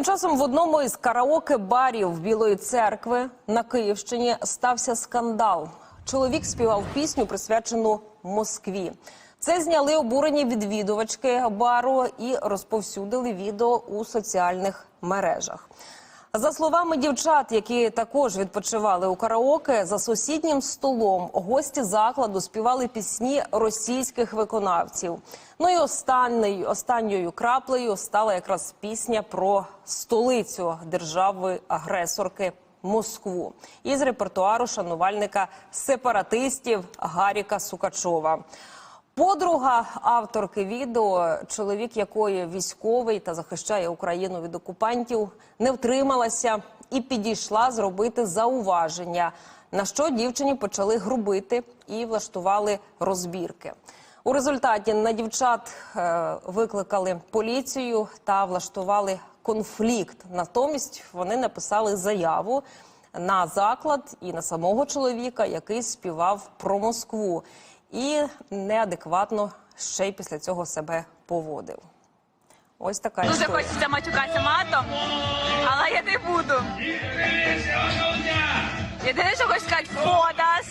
Тим часом в одному із караоке-барів Білої церкви на Київщині стався скандал. Чоловік співав пісню, присвячену Москві. Це зняли обурені відвідувачки бару і розповсюдили відео у соціальних мережах. За словами дівчат, які також відпочивали у караоке, за сусіднім столом гості закладу співали пісні російських виконавців. Ну і останньою, останньою краплею стала якраз пісня про столицю держави-агресорки Москву із репертуару шанувальника сепаратистів Гаріка Сукачова. Подруга авторки відео, чоловік якої військовий та захищає Україну від окупантів, не втрималася і підійшла зробити зауваження, на що дівчині почали грубити і влаштували розбірки. У результаті на дівчат е, викликали поліцію та влаштували конфлікт. Натомість вони написали заяву на заклад і на самого чоловіка, який співав про Москву, і неадекватно ще й після цього себе поводив. Ось така Дуже історія. хочеться матюкатися матом, але я не буду. Єдине, що хочу сказати, фодас.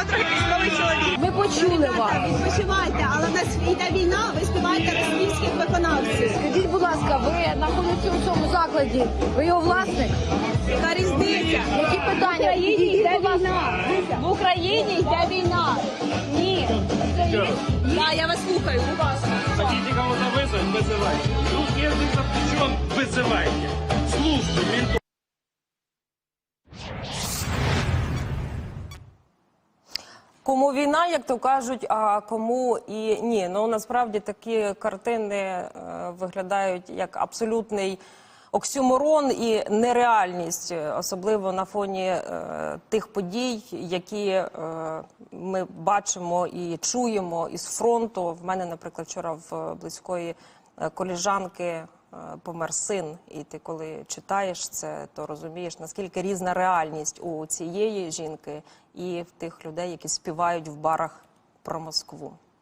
Моє подруги військовий чоловік. Ми почули вас. Відпочивайте, але в нас йде війна, ви співаєте російських виконавців. Скажіть, будь ласка, ви знаходитеся у цьому закладі. Ви його власник? Яка різниця? Які питання? В Україні Підійдіть, йде будь ласка. війна. В Україні йде війна. Ні. Так, я вас слухаю. Будь ласка. Хотите кого-то вызвать? Вызывайте. Вдруг первый запрещен? Вызывайте. Службы, ментов. Кому війна, як то кажуть, а кому і ні. Ну насправді такі картини е, виглядають як абсолютний оксюморон і нереальність, е, особливо на фоні е, тих подій, які ми бачимо і чуємо із фронту. В мене, наприклад, вчора в близької коліжанки помер син, і ти коли читаєш це, то розумієш наскільки різна реальність у цієї жінки і в тих людей, які співають в барах про Москву.